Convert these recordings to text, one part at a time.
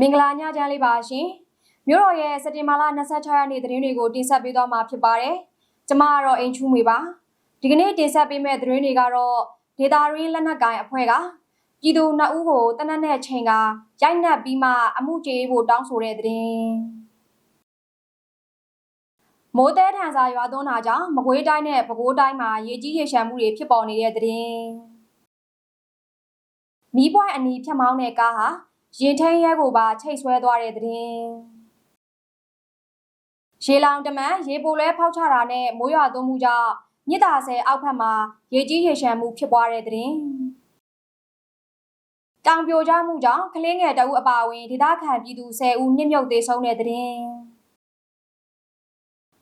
မင်္ဂလာညချမ်းလေးပါရှင်မြို့တော်ရဲ့စက်တင်ဘာလ26ရက်နေ့သတင်းတွေကိုတင်ဆက်ပေးသွားမှာဖြစ်ပါတယ်ကျမကတော့အိမ်ချူးမေပါဒီကနေ့တင်ဆက်ပေးမယ့်သတင်းတွေကတော့ဒေတာရင်းလက်နက်ကိုင်အဖွဲ့ကပြည်သူနှစ်ဦးကိုတနက်နဲ့ချိန်ကရိုက်နှက်ပြီးမှအမှုကြေးဖို့တောင်းဆိုတဲ့သတင်းမိုးတဲထန်စာရွာသွန်းတာကြောင့်မကွေးတိုင်းနဲ့ပဲခူးတိုင်းမှာရေကြီးရေရှမ်းမှုတွေဖြစ်ပေါ်နေတဲ့သတင်းမီးပွိုင်းအနီးဖြတ်မောင်းတဲ့ကားဟာ ရင်ထင်းရဲကိုပါချိတ်ဆွဲသွားတဲ့သတင်းရေလောင်တမန်ရေပိုလဲဖောက်ချတာနဲ့မိုးရွာသွန်းမှုကြောင့်မြစ်တာဆဲအောက်ဖက်မှာရေကြီးရေရှမ်းမှုဖြစ်ပွားတဲ့သတင်းတောင်ပြိုကျမှုကြောင့်ကလင်းငယ်တအုပ်အပါအဝင်ဒေသခံပြည်သူ10ဦးနှိမ့်မြုပ်သေးဆုံးတဲ့သတင်း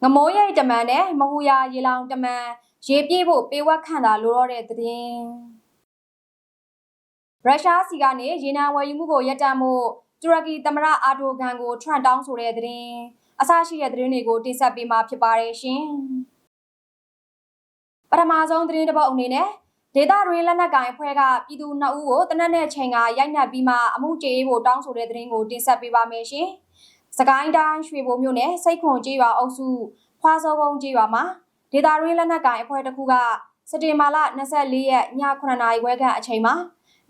ငမိုးရိတ်တမန်နဲ့မဟူယာရေလောင်တမန်ရေပြေးဖို့ပေးဝက်ခံတာလိုတော့တဲ့သတင်း ရုရှားစီကနေရေနံဝယ်ယူမှုကိုရပ်တန့်မှုတူရကီသမ္မတအာဒိုဂန်ကိုထရန့်တောင်းဆိုတဲ့သတင်းအစရှိတဲ့သတင်းတွေကိုတင်ဆက်ပေးမှာဖြစ်ပါတယ်ရှင်ပထမဆုံးသတင်းတစ်ပုဒ်အနေနဲ့ဒေတာရင်းလက်နက်ကင်အဖွဲ့ကပြည်သူနှစ်ဦးကိုတနက်နဲ့ချိန်ကရိုက်နှက်ပြီးမှအမှုကြေးဖို့တောင်းဆိုတဲ့သတင်းကိုတင်ဆက်ပေးပါမယ်ရှင်။စကိုင်းတိုင်းရွှေဘိုမြို့နယ်စိတ်ခွန်ကျေးရွာအုပ်စုဖွာစောကုန်းကျေးရွာမှာဒေတာရင်းလက်နက်ကင်အဖွဲ့တစ်ခုကစက်တင်ဘာလ24ရက်ည9:00နာရီခွဲခန့်အချိန်မှာ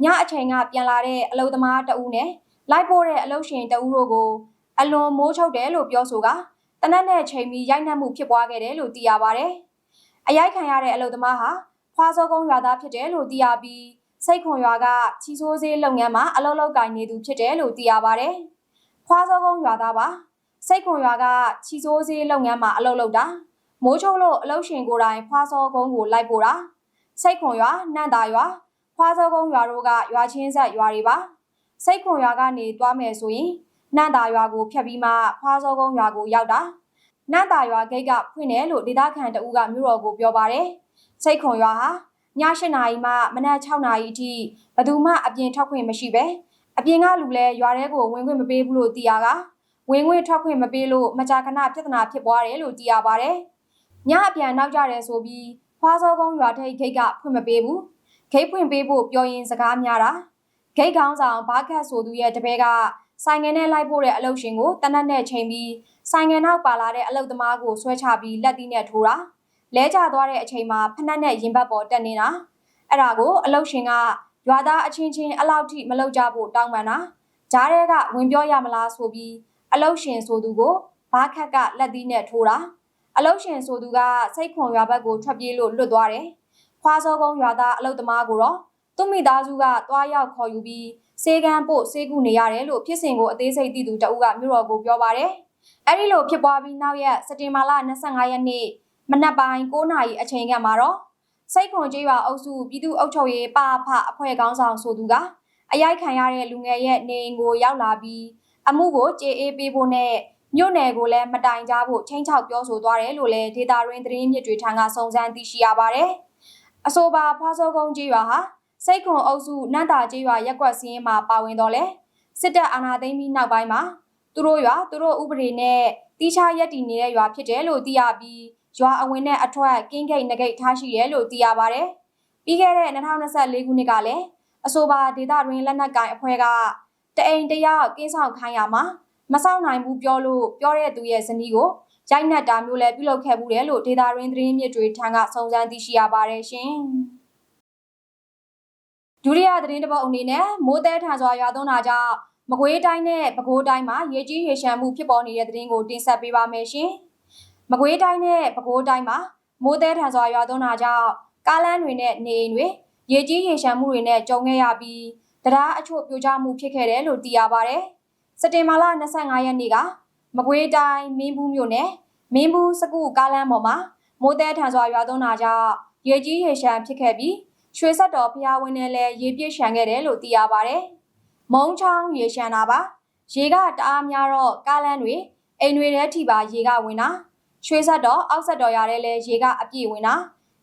ညအချိန်ကပြန်လာတဲ့အလုသမားတအူးနဲ့လိုက်ပို့တဲ့အလုရှင်တအူးတို့ကိုအလွန်မိုးချုပ်တယ်လို့ပြောဆိုကတနက်နဲ့ချိန်ပြီးရိုက်နှက်မှုဖြစ်ပွားခဲ့တယ်လို့သိရပါဗျ။အရိုက်ခံရတဲ့အလုသမားဟာဖွာစောကုန်းရွာသားဖြစ်တယ်လို့သိရပြီးစိတ်ခွန်ရွာကချီဆိုးစေးလုပ်ငန်းမှာအလုပ်လုပ်ကိုင်နေသူဖြစ်တယ်လို့သိရပါဗျ။ဖွာစောကုန်းရွာသားပါစိတ်ခွန်ရွာကချီဆိုးစေးလုပ်ငန်းမှာအလုပ်လုပ်တာမိုးချုပ်လို့အလုပ်ရှင်ကိုယ်တိုင်ဖွာစောကုန်းကိုလိုက်ပို့တာစိတ်ခွန်ရွာနှံ့တာရွာ ဖွာစောကုန်းရွာတို့ကရွာချင်းဆက်ရွာတွေပါစိတ်ခွန်ရွာကနေသွားမယ်ဆိုရင်နှံ့တာရွာကိုဖြတ်ပြီးမှဖွာစောကုန်းရွာကိုရောက်တာနှံ့တာရွာဂိတ်ကဖွင့်တယ်လို့ဒေသခံတအူးကမြို့တော်ကိုပြောပါတယ်စိတ်ခွန်ရွာဟာည8နာရီမှမနက်6နာရီအထိဘသူမှအပြင်ထွက်ခွင့်မရှိပဲအပြင်ကလူလဲရွာထဲကိုဝင်ခွင့်မပေးဘူးလို့သိရကဝင်ခွင့်ထွက်ခွင့်မပေးလို့မကြာခဏပြဿနာဖြစ်ပွားတယ်လို့သိရပါတယ်ညအပြန်နောက်ကြတယ်ဆိုပြီးဖွာစောကုန်းရွာထိပ်ဂိတ်ကဖွင့်မပေးဘူး ဂိတ်ဖွင့်ပေးဖို့ပြောရင်စကားများတာဂိတ်ကောင်းဆောင်ဘာခတ်ဆိုသူရဲ့တပည့်ကဆိုင်ငယ်နဲ့လိုက်ပို့တဲ့အလုပ်ရှင်ကိုတနက်နဲ့ချိန်ပြီးဆိုင်ငယ်နောက်ပါလာတဲ့အလုပ်သမားကိုဆွဲချပြီးလက်သီးနဲ့ထိုးတာလဲကျသွားတဲ့အချိန်မှာဖနက်နဲ့ရင်ဘတ်ပေါ်တက်နေတာအဲ့ဒါကိုအလုပ်ရှင်ကရွာသားအချင်းချင်းအလောက်ထိမလုပ်ကြဖို့တောင်းပန်တာဂျားတွေကဝင်ပြောရမလားဆိုပြီးအလုပ်ရှင်ဆိုသူကိုဘာခက်ကလက်သီးနဲ့ထိုးတာအလုပ်ရှင်ဆိုသူကစိတ်ခွန်ရွာဘက်ကိုထွက်ပြေးလို့လွတ်သွားတယ် ဖွာစောကုန်းရွာသားအလုတ်သမားကိုတော့သူ့မိသားစုကတွားရောက်ခေါ်ယူပြီးစေကန်းပို့စေကူနေရတယ်လို့ဖြစ်စဉ်ကိုအသေးစိတ်သိသူတအုပ်ကမြို့တော်ကိုပြောပါတယ်။အဲဒီလိုဖြစ်ပွားပြီးနောက်ရက်စက်တင်ဘာလ25ရက်နေ့မနက်ပိုင်း9နာရီအချိန်ကမှာတော့စိတ်ခွန်ကျေးရွာအုပ်စုပြည်သူ့အုပ်ချုပ်ရေးပါဖအဖွဲ့ကောင်းဆောင်ဆိုသူကအရိုက်ခံရတဲ့လူငယ်ရဲ့နေအိမ်ကိုရောက်လာပြီးအမှုကိုကြေအေးပေးဖို့နဲ့မြို့နယ်ကိုလည်းမတိုင်ကြဖို့ချင်းချောက်ပြောဆိုသွားတယ်လို့လည်းဒေတာရင်းသတင်းမြစ်တွေထံကစုံစမ်းသိရှိရပါတယ်။ အဆိုပါဖွာစောကုန်းကြီးရွာဟာစိတ်ခွန်အုပ်စုနန့်တာကြီးရွာရက်ကွက်စင်းမှာပါဝင်တော့လဲစစ်တပ်အာဏာသိမ်းပြီးနောက်ပိုင်းမှာသူတို့ရွာသူတို့ဥပဒေနဲ့တီးခြားရက်တည်နေတဲ့ရွာဖြစ်တယ်လို့သိရပြီးရွာအဝင်နဲ့အထွက်ကင်းဂိတ်ငဂိတ်ထားရှိတယ်လို့သိရပါတယ်။ပြီးခဲ့တဲ့2024ခုနှစ်ကလည်းအဆိုပါဒေသတွင်လက်နက်ကင်အဖွဲ့ကတအိမ်တယောက်ကင်းဆောင်ခိုင်းရမှာ မဆောင်နိုင်ဘူးပြောလို့ပြောတဲ့သူရဲ့ဇနီးကိုရိုက်နှက်တာမျိုးလည်းပြုလုပ်ခဲ့မှုတယ်လို့ဒေတာရင်းသတင်းမြစ်တွေထံကစုံစမ်းသိရှိရပါတယ်ရှင်။ဒုတိယသတင်းတစ်ပုဒ်အနေနဲ့မိုးတဲထန်စွာရွာသွန်းတာကြောင့်မကွေးတိုင်းနဲ့ပဲခူးတိုင်းမှာရေကြီးရေရှမ်းမှုဖြစ်ပေါ်နေတဲ့သတင်းကိုတင်ဆက်ပေးပါမယ်ရှင်။မကွေးတိုင်းနဲ့ပဲခူးတိုင်းမှာမိုးတဲထန်စွာရွာသွန်းတာကြောင့်ကားလမ်းတွေနဲ့နေအိမ်တွေရေကြီးရေရှမ်းမှုတွေနဲ့ကြုံခဲ့ရပြီးတရားအချို့ပြိုကျမှုဖြစ်ခဲ့တယ်လို့သိရပါတယ်။ စက်တင်ဘာလ25ရက်နေ့ကမကွေးတိုင်းမင်းဘူးမြို့နယ်မင်းဘူးစကုကားလမ်းပေါ်မှာမိုးတဲထန်စွာရွာသွန်းတာကြောင့်ရေကြီးရေရှမ်းဖြစ်ခဲ့ပြီးရွှေဆက်တော်ဖျားဝင်းနဲ့လည်းရေပြည့်ရှမ်းခဲ့တယ်လို့သိရပါတယ်။မုံချောင်းရေရှမ်းတာပါ။ရေကတအားများတော့ကားလမ်းတွေအိမ်တွေထဲထိပါရေကဝင်တာရွှေဆက်တော်အောက်ဆက်တော်ရတဲ့လည်းရေကအပြည့်ဝင်တာ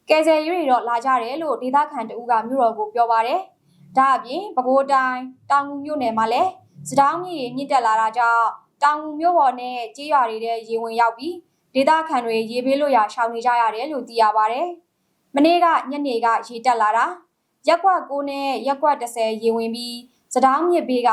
ကယ်ဆယ်ရေးတွေတော့လာကြတယ်လို့ဒေသခံတဦးကမြို့တော်ကိုပြောပါတယ်။ဒါအပြင်ပဲခူးတိုင်းတောင်ငူမြို့နယ်မှာလည်း စတောင်းမြေမြင့်တက်လာတာကြောင့်တောင်ငူမြို့ပေါ်နဲ့ကြေးရွာတွေထဲရေဝင်ရောက်ပြီးဒေသခံတွေရေဘေးလွတ်ရာရှောင်နေကြရတယ်လို့သိရပါဗျ။မနေ့ကညနေကရေတက်လာတာရက်ကွက်9နဲ့ရက်ကွက်10ရေဝင်ပြီးစတောင်းမြစ်ဘေးက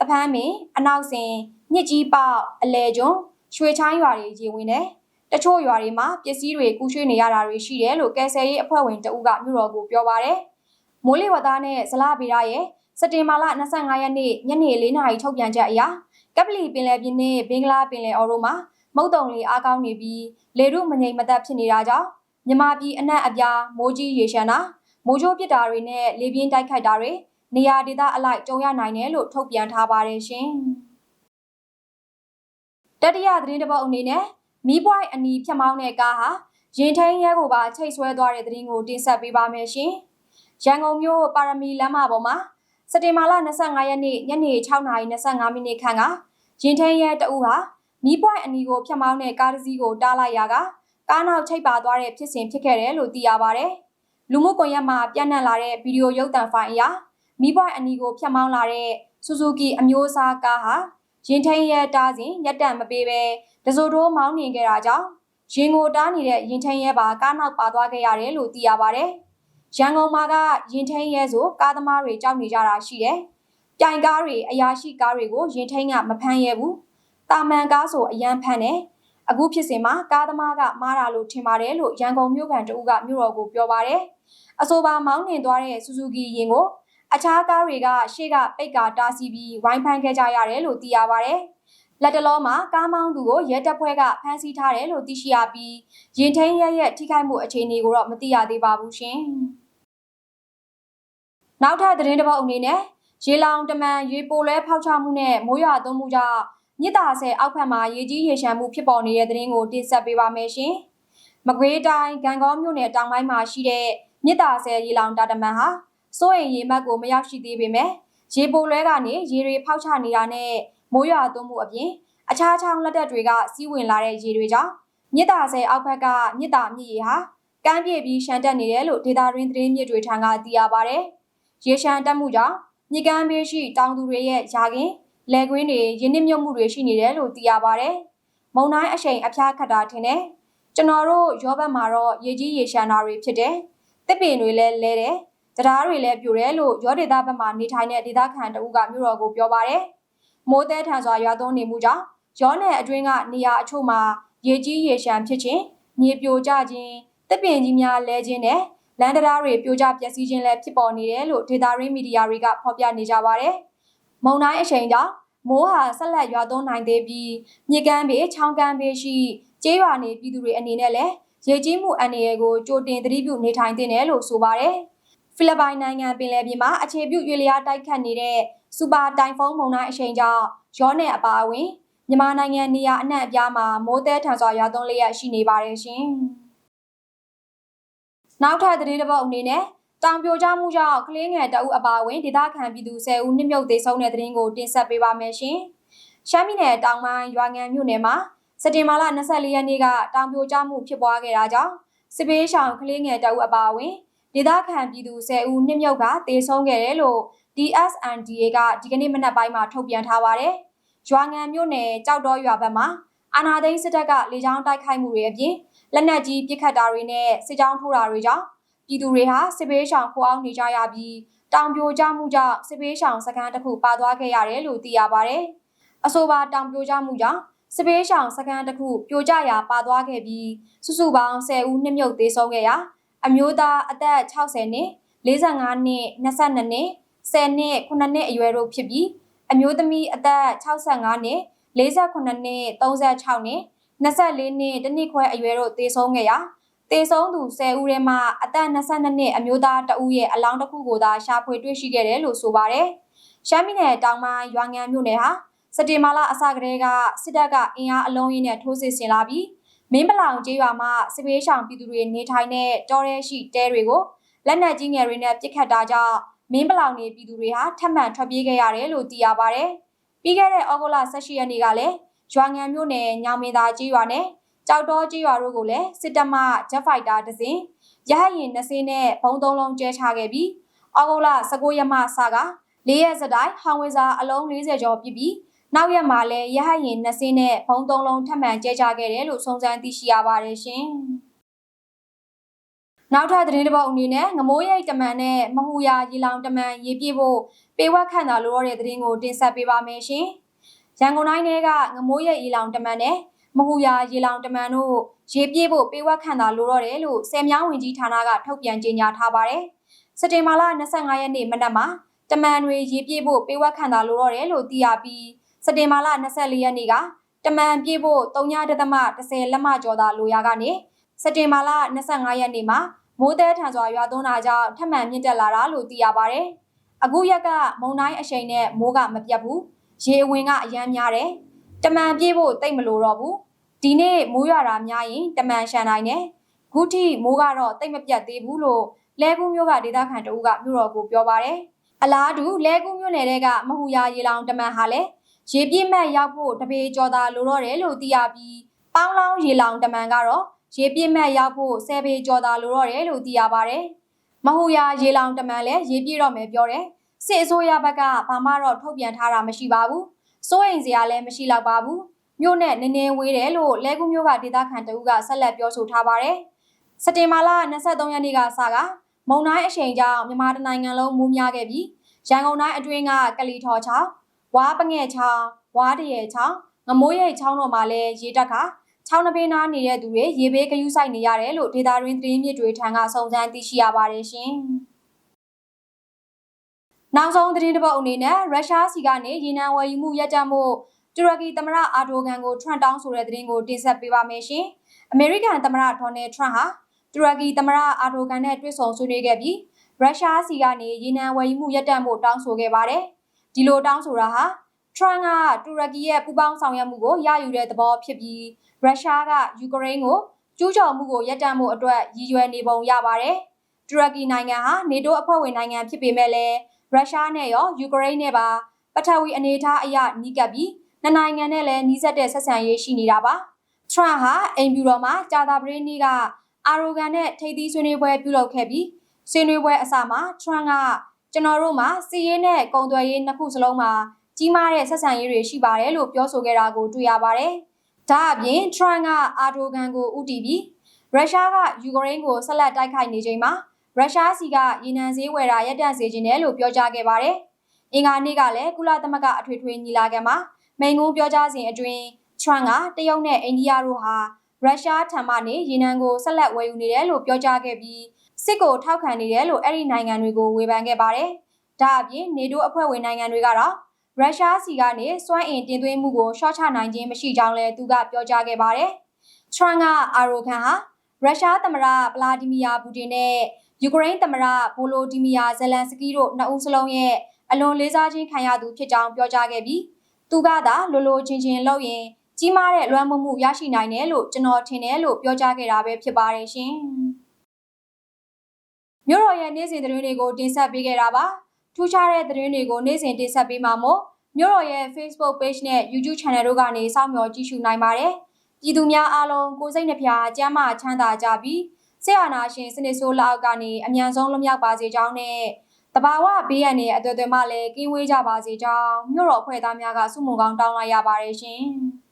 တဖန်းပင်အနောက်စင်ညစ်ကြီးပေါက်အလဲကျွန်းရွှေချိုင်းရွာတွေရေဝင်တယ်တချို့ရွာတွေမှာပစ္စည်းတွေကူးရွှေ့နေရတာတွေရှိတယ်လို့ကယ်ဆယ်ရေးအဖွဲ့ဝင်တဦးကမြို့တော်ကိုပြောပါရယ်မိုးလေဝသနဲ့ဇလဗေဒရဲ့ စက်တင်ဘာလ25ရက်နေ့ညနေ4နာရီထုတ်ပြန်ချက်အရကပလီပင်လယ်ပြင်နဲ့ဘင်္ဂလားပင်လယ်အော်တို့မှာမုတ်တုံလေအားကောင်းနေပြီးလေရုမငိမ်မသက်ဖြစ်နေတာကြောင့်မြမပြည်အနှံ့အပြားမိုးကြီးရေရှမ်းတာမိုးကြိုးပစ်တာတွေနဲ့လေပြင်းတိုက်ခိုက်တာတွေနေရာဒေသအလိုက်ကြုံရနိုင်တယ်လို့ထုတ်ပြန်ထားပါတယ်ရှင်။တတိယသတင်းတစ်ပုဒ်အနေနဲ့မီးပွိုင်းအနီးဖြတ်မောင်းတဲ့ကားဟာရင်ထိန်ရဲကိုပါချိတ်ဆွဲသွားတဲ့သတင်းကိုတင်ဆက်ပေးပါမယ်ရှင်။ရန်ကုန်မြို့ပါရမီလမ်းမပေါ်မှာ စက်တင်ဘာလ25ရက်နေ့ညနေ6:25မိနစ်ခန့်ကရင်ထိန်ရဲတအူးဟာမီးပွိုင်းအနီးကိုဖြတ်မောင်းတဲ့ကားတစ်စီးကိုတားလိုက်ရာကကားနောက်ချိတ်ပါသွားတဲ့ဖြစ်စဉ်ဖြစ်ခဲ့တယ်လို့သိရပါဗျ။လူမှုကွန်ရက်မှာပြန့်နှံ့လာတဲ့ဗီဒီယိုရုပ်သံဖိုင်အရမီးပွိုင်းအနီးကိုဖြတ်မောင်းလာတဲ့ဆူဇူကီအမျိုးအစားကားဟာရင်ထိန်ရဲတားစဉ်ရက်တန့်မပေးဘဲဒဇိုတိုးမောင်းနေခဲ့တာကြောင့်ရင်ကိုတားနေတဲ့ရင်ထိန်ရဲပါကားနောက်ပါသွားခဲ့ရတယ်လို့သိရပါဗျ။ ရန်ကုန်မှာကရင်ထိန်ရဲဆိုကားသမားတွေကြောက်နေကြတာရှိတယ်။ပြိုင်ကားတွေအရာရှိကားတွေကိုရင်ထိန်ကမဖမ်းရဲဘူး။တာမန်ကားဆိုအရန်ဖမ်းတယ်။အခုဖြစ်စဉ်မှာကားသမားကမားတာလို့ထင်ပါတယ်လို့ရန်ကုန်မြို့ကန်တဦးကမြို့တော်ကိုပြောပါတယ်။အဆိုပါမောင်းနှင်သွားတဲ့ဆူဇူကီရင်ကိုအခြားကားတွေကရှေ့ကပိတ်ကာတားဆီးပြီးဝိုင်းဖမ်းခဲ့ကြရတယ်လို့သိရပါဗျ။လက်တလောမှာကားမောင်းသူကိုရဲတပ်ဖွဲ့ကဖမ်းဆီးထားတယ်လို့သိရှိရပြီးရင်ထိန်ရဲရဲ့ထိခိုက်မှုအခြေအနေကိုတော့မသိရသေးပါဘူးရှင်။ နောက်ထပ်သတင်းတစ်ပုဒ်အနေနဲ့ရေလောင်တမန်ရေပိုလဲဖောက်ချမှုနဲ့မိုးရွာသွန်းမှုကြောင့်မြစ်တာဆယ်အောက်ဖက်မှာရေကြီးရေရှမ်းမှုဖြစ်ပေါ်နေတဲ့သတင်းကိုတင်ဆက်ပေးပါမယ်ရှင်။မကွေးတိုင်းဂံကောမြို့နယ်တောင်ပိုင်းမှာရှိတဲ့မြစ်တာဆယ်ရေလောင်တာတမန်ဟာစိုးရင်ရေမတ်ကိုမရောက်ရှိသေးပေမဲ့ရေပိုလွဲကနေရေတွေဖောက်ချနေတာနဲ့မိုးရွာသွန်းမှုအပြင်အခြားချောင်းလက်တက်တွေကစီးဝင်လာတဲ့ရေတွေကြောင့်မြစ်တာဆယ်အောက်ဘက်ကမြစ်တာမြစ်ရေဟာကမ်းပြေပြီးရှမ်းတက်နေတယ်လို့ဒေတာရင်းသတင်းမြစ်တွေထံကသိရပါဗျ။ ရေရှမ်းတက်မှုကြောင့်မြစ်ကမ်းဘေးရှိတောင်သူတွေရဲ့ယာကင်လယ်ကွင်းတွေရင်းနှီးမြုပ်မှုတွေရှိနေတယ်လို့သိရပါဗျ။မုံတိုင်းအရှိန်အဖျားခတ်တာထင်တယ်။ကျွန်တော်တို့ရောဘတ်မှာတော့ရေကြီးရေရှမ်းတာတွေဖြစ်တယ်။တစ်ပင်တွေလည်းလဲတယ်။တရားတွေလည်းပြိုတယ်လို့ရောဒေတာဘက်မှာနေထိုင်တဲ့ဒေတာခန်တဦးကမြို့တော်ကိုပြောပါတယ်။မိုးသည်ထန်စွာရွာသွန်းနေမှုကြောင့်ရောနယ်အတွင်းကနေရာအချို့မှာရေကြီးရေရှမ်းဖြစ်ခြင်းမြေပြိုကျခြင်းတစ်ပင်ကြီးများလဲခြင်းနဲ့ လန်တရားတွေပြိုကျပျက်စီးခြင်းလည်းဖြစ်ပေါ်နေတယ်လို့ဒေတာရင်းမီဒီယာတွေကဖော်ပြနေကြပါတယ်။မုံတိုင်းအချိန်ကြောင့်မိုးဟာဆက်လက်ရွာသွန်းနိုင်သေးပြီးမြေကမ်းပေချောင်းကမ်းပေရှိကျေးရွာနေပြည်သူတွေအနေနဲ့လည်းရေကြီးမှုအန္တရာယ်ကိုကြိုတင်သတိပြုနေထိုင်သင့်တယ်လို့ဆိုပါတယ်။ဖိလစ်ပိုင်နိုင်ငံပင်လယ်ပြင်မှာအခြေပြုရွေလျားတိုက်ခတ်နေတဲ့စူပါတိုင်ဖုန်းမုန်တိုင်းအရှိန်ကြောင့်ရောနယ်အပါအဝင်မြန်မာနိုင်ငံနေရာအနှံ့အပြားမှာမိုးသည်ထန်စွာရွာသွန်းလျက်ရှိနေပါတယ်ရှင်။ နောက်ထပ်သတင်းတစ်ပုဒ်အနေနဲ့တောင်ပြိုကျမှုကြောင့်ကလေးငယ်တအုပ်အပါအဝင်ဒေသခံပြည်သူ10ဦးနှိမ့်မြုပ်သေးဆုံးတဲ့သတင်းကိုတင်ဆက်ပေးပါမယ်ရှင်။ရှမ်းပြည်နယ်တောင်ပိုင်းရွာငံမြို့နယ်မှာစက်တင်ဘာလ24ရက်နေ့ကတောင်ပြိုကျမှုဖြစ်ပွားခဲ့တာကြောင့်စစ်ပေးရှောင်ကလေးငယ်တအုပ်အပါအဝင်ဒေသခံပြည်သူ10ဦးနှိမ့်မြုပ်ကတေဆုံးခဲ့တယ်လို့ DSNDA ကဒီကနေ့မနက်ပိုင်းမှာထုတ်ပြန်ထားပါတယ်။ရွာငံမြို့နယ်ကြောက်တော်ရွာဘက်မှာ အာနာသိန်းစစ်တပ်ကလေကြောင်းတိုက်ခိုက်မှုတွေအပြင်လက်နက်ကြီးပစ်ခတ်တာတွေနဲ့စစ်ကြောင်းထိုးတာတွေကြောင့်ပြည်သူတွေဟာစစ်ပေးရှောင်ခိုအောင်နေကြရပြီးတောင်ပြိုကျမှုကြောင့်စစ်ပေးရှောင်စခန်းတစ်ခုပါသွားခဲ့ရတယ်လို့သိရပါတယ်။အဆိုပါတောင်ပြိုကျမှုကြောင့်စစ်ပေးရှောင်စခန်းတစ်ခုပြိုကျရာပါသွားခဲ့ပြီးစုစုပေါင်း10ဦးနှိမ့်မြုပ်သေးဆုံးခဲ့ရာအမျိုးသားအသက်60နှစ်45နှစ်22နှစ်10နှစ်9နှစ်အရွယ်တို့ဖြစ်ပြီးအမျိုးသမီးအသက်65နှစ် 48နှစ်36နှစ်24နှစ်တနည်းခွဲအရွယ်တို့သေဆုံးခဲ့ရာတေဆုံးသူ10ဦးထဲမှာအသက်22နှစ်အမျိုးသားတဦးရဲ့အလောင်းတစ်ခုကိုသာရှာဖွေတွေ့ရှိခဲ့တယ်လို့ဆိုပါတယ်။ရှမ်းပြည်နယ်တောင်ပိုင်းရွာငံမြို့နယ်ဟာစတေမာလာအစကတည်းကစစ်တပ်ကအင်အားအလုံးရင်းနဲ့ထိုးစစ်ဆင်လာပြီးမင်းပလောင်ကျေးရွာမှာစစ်ပေးရှောင်ပြည်သူတွေနေထိုင်တဲ့တောရဲရှိတဲတွေကိုလက်နက်ကြီးငယ်တွေနဲ့ပစ်ခတ်တာကြောင့်မင်းပလောင်နေပြည်သူတွေဟာထပ်မံထွက်ပြေးခဲ့ရတယ်လို့သိရပါတယ်။ ပြီးခဲ့တဲ့ဩဂုတ်လ18ရက်နေ့ကလည်းရွာငံမြို့နယ်ညောင်မင်းသားကျေးရွာနဲ့ကြောက်တော်ကြီးရွာတို့ကိုလည်းစစ်တပ်မှဂျက်ဖိုက်တာတစ်စင်းရဟရင်နှစင်းနဲ့ဘုံသုံးလုံးကျဲချခဲ့ပြီးအောက်ဂုတ်လ19ရက်မှစက၄ရက်စတိုင်ဟောင်ဝေစာအလုံး40ကျော်ပြည့်ပြီးနောက်ရက်မှာလည်းရဟရင်နှစင်းနဲ့ဘုံသုံးလုံးထပ်မံကျဲချခဲ့တယ်လို့စုံစမ်းသိရှိရပါတယ်ရှင်။ နောက်ထပ်သတင်းတစ်ပုဒ်အနေနဲ့ငမိုးရိတ်တမန်နဲ့မဟူယာရေလောင်တမန်ရေးပြဖို့ပေးဝက်ခန့်တာလိုတော့တဲ့သတင်းကိုတင်ဆက်ပေးပါမယ်ရှင်။ရန်ကုန်တိုင်းထဲကငမိုးရိတ်ရေလောင်တမန်နဲ့မဟူယာရေလောင်တမန်တို့ရေးပြဖို့ပေးဝက်ခန့်တာလိုတော့တယ်လို့ဆယ်မြောင်းဝင်ကြီးဌာနကထုတ်ပြန်ကြေညာထားပါတယ်။စက်တင်ဘာလ25ရက်နေ့မနက်မှာတမန်တွေရေးပြဖို့ပေးဝက်ခန့်တာလိုတော့တယ်လို့သိရပြီးစက်တင်ဘာလ24ရက်နေ့ကတမန်ပြေဖို့3.30လက်မကျော်သာလိုရာကနေစက်တင်ဘာလ25ရက်နေ့မှာ မိုးတဲထန်စွာရွာသွန်းတာကြောင့်ထပ်မံမြင့်တက်လာတာလို့သိရပါဗျ။အခုရက်ကမုံတိုင်းအရှိန်နဲ့မိုးကမပြတ်ဘူး။ရေအဝင်ကအရမ်းများတယ်။တမန်ပြေးဖို့တိတ်မလို့တော့ဘူး။ဒီနေ့မိုးရွာတာများရင်တမန်ရှန်နိုင်တယ်။ခုထိမိုးကတော့တိတ်မပြတ်သေးဘူးလို့လဲကူးမျိုးကဒေသခံတအုပ်ကမြို့တော်ကိုပြောပါတယ်။အလားတူလဲကူးမျိုးနယ်တွေကမဟူယာရေလောင်တမန်ဟာလည်းရေပြည့်မဲ့ရောက်ဖို့တပေကျော်သာလိုတော့တယ်လို့သိရပြီးပေါင်းလောင်းရေလောင်တမန်ကတော့ ရေပြည့်မဲ့ရောက်ဖို့10ပေကျော်သာလိုတော့တယ်လို့သိရပါတယ်။မဟူယာရေလောင်တမန်လည်းရေပြည့်တော့မယ်ပြောတယ်။စစ်အစိုးရဘက်ကဘာမှတော့ထုတ်ပြန်ထားတာမရှိပါဘူး။စိုးရင်စရာလည်းမရှိတော့ပါဘူး။မြို့နဲ့နည်းနည်းဝေးတယ်လို့လဲကူးမြို့ကဒေသခံတအုပ်ကဆက်လက်ပြောဆိုထားပါတယ်။စက်တင်ဘာလ23ရက်နေ့ကစကမုံတိုင်းအချိန်ကြောင့်မြန်မာတိုင်းနိုင်ငံလုံးမူးများခဲ့ပြီးရန်ကုန်တိုင်းအတွင်းကကလီထော်ချောင်းဝါပငဲ့ချောင်းဝါတရဲချောင်းငမိုးရိတ်ချောင်းတို့မှာလည်းရေတက်ခါ ချောင်းနှပေးနားနေတဲ့သူတွေရေဘေးကယူဆိုင်နေရတယ်လို့ဒေတာရင်းသတင်းမြစ်တွေထံကစုံစမ်းသိရှိရပါတယ်ရှင်။နောက်ဆုံးသတင်းတစ်ပုဒ်အနေနဲ့ရုရှားစီကနေရေနံဝယ်ယူမှုရပ်တန့်မှုတူရကီသမ္မတအာဒိုဂန်ကိုထရန့်တောင်းဆိုတဲ့သတင်းကိုတင်ဆက်ပေးပါမယ်ရှင်။အမေရိကန်သမ္မတဒေါ်နယ်ထရန့်ဟာတူရကီသမ္မတအာဒိုဂန်နဲ့တွေ့ဆုံဆွေးနွေးခဲ့ပြီးရုရှားစီကနေရေနံဝယ်ယူမှုရပ်တန့်မှုတောင်းဆိုခဲ့ပါတယ်။ဒီလိုတောင်းဆိုတာဟာထရန့်ကတူရကီရဲ့ပူးပေါင်းဆောင်ရွက်မှုကိုရယူတဲ့သဘောဖြစ်ပြီး ရုရှားကယူကရိန်းကိုကျူးကျော်မှုကိုရပ်တန့်မှုအတွက်ရည်ရွယ်နေပုံရပါတယ်။တူရကီနိုင်ငံဟာနေတိုးအဖွဲ့ဝင်နိုင်ငံဖြစ်ပေမဲ့လည်းရုရှားနဲ့ရောယူကရိန်းနဲ့ပါပထဝီအနေအထားအရနီးကပ်ပြီးနှစ်နိုင်ငံနဲ့လည်းနှီးစပ်တဲ့ဆက်ဆံရေးရှိနေတာပါ။ထရန့်ဟာအိမ်ဖြူတော်မှာဂျာတာပရင်းနီကအာရိုဂန်နဲ့ထိပ်သီးဆွေးနွေးပွဲပြုလုပ်ခဲ့ပြီးဆွေးနွေးပွဲအစမှာထရန့်ကကျွန်တော်တို့မှာစီးရေးနဲ့ကုန်သွယ်ရေးနှစ်ခုစလုံးမှာကြီးမားတဲ့ဆက်ဆံရေးတွေရှိပါတယ်လို့ပြောဆိုခဲ့တာကိုတွေ့ရပါတယ်။ ဒါအပြင်ထရန့်ကအာဒိုဂန်ကိုဥတီပြီးရုရှားကယူကရိန်းကိုဆက်လက်တိုက်ခိုက်နေချိန်မှာရုရှားစီကရေနံဈေးဝယ်တာရပ်တန့်စေခြင်းတယ်လို့ပြောကြားခဲ့ပါတယ်။အင်္ဂါနေ့ကလည်းကုလသမဂ္ဂအထွေထွေညီလာခံမှာမိန်ကုန်းပြောကြားစဉ်အတွင်းထရန့်ကတရုတ်နဲ့အိန္ဒိယတို့ဟာရုရှားထံမှနေရေနံကိုဆက်လက်ဝယ်ယူနေတယ်လို့ပြောကြားခဲ့ပြီးစစ်ကိုထောက်ခံနေတယ်လို့အဲ့ဒီနိုင်ငံတွေကိုဝေဖန်ခဲ့ပါတယ်။ဒါအပြင်နေတိုးအဖွဲ့ဝင်နိုင်ငံတွေကတော့ ရုရှားစီကနေစွမ်းအင်တင်သွင်းမှုကိုရှော့ချနိုင်ခြင်းမရှိကြောင်းလည်းသူကပြောကြားခဲ့ပါတယ်။ထရန့်ကအာရိုခန်ဟာရုရှားသမ္မတဗလာဒီမီယာပူတင်နဲ့ယူကရိန်းသမ္မတဗိုလိုဒီမီယာဇယ်လန်စကီတို့နှစ်ဦးစလုံးရဲ့အလွန်လေးစားခြင်းခံရသူဖြစ်ကြောင်းပြောကြားခဲ့ပြီးသူကသာလိုလိုချင်းချင်းလုပ်ရင်ကြီးမားတဲ့လွှမ်းမိုးမှုရရှိနိုင်တယ်လို့ကျွန်တော်ထင်တယ်လို့ပြောကြားခဲ့တာပဲဖြစ်ပါတယ်ရှင်။မြို့တော်ရဲ့နေ့စဉ်သတင်းတွေကိုတင်ဆက်ပေးခဲ့တာပါ။ထူးခြားတဲ့သတင်းတွေကိုနေ့စဉ်တင်ဆက်ပေးမှာမို့ မြို့တော်ရဲ့ Facebook Page နဲ့ YouTube Channel တို့ကနေစောင့်မျှော်ကြည့်ရှုနိုင်ပါတယ်။ပြည်သူများအားလုံးကိုယ်စိတ်နှပြကျန်းမာချမ်းသာကြပြီးဆရာနာရှင်စနစ်ဆိုးလောက်ကနေအမြန်ဆုံးလွတ်မြောက်ပါစေကြောင်းနဲ့တဘာဝဘေးရန်ရဲ့အသွယ်သွယ်မှလည်းကင်းဝေးကြပါစေကြောင်းမြို့တော်အဖွဲ့သားများကစုမုံကောင်းတောင်းလိုက်ရပါတယ်ရှင်။